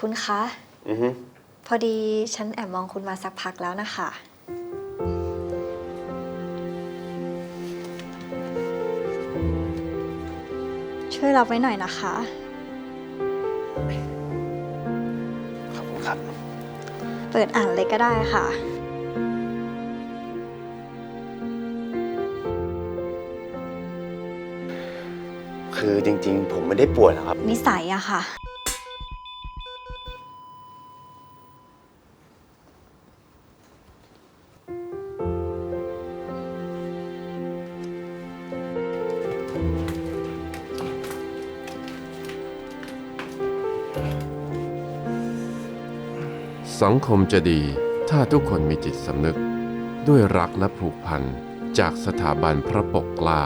คุณคะ อือฮึพอดีฉันแอบมองคุณมาสักพักแล้วนะคะ ช่วยรับไว้หน่อยนะคะ ขอบคุณครับ เปิดอ่านเลยก็ได้ค่ะ คือจริงๆ ผมไม่ได้ป่วยหรอกครับ นิสัยอะค่ะ สังคมจะดีถ้าทุกคนมีจิตสำนึก ด้วยรักและผูกพัน จากสถาบันพระปกเกล้า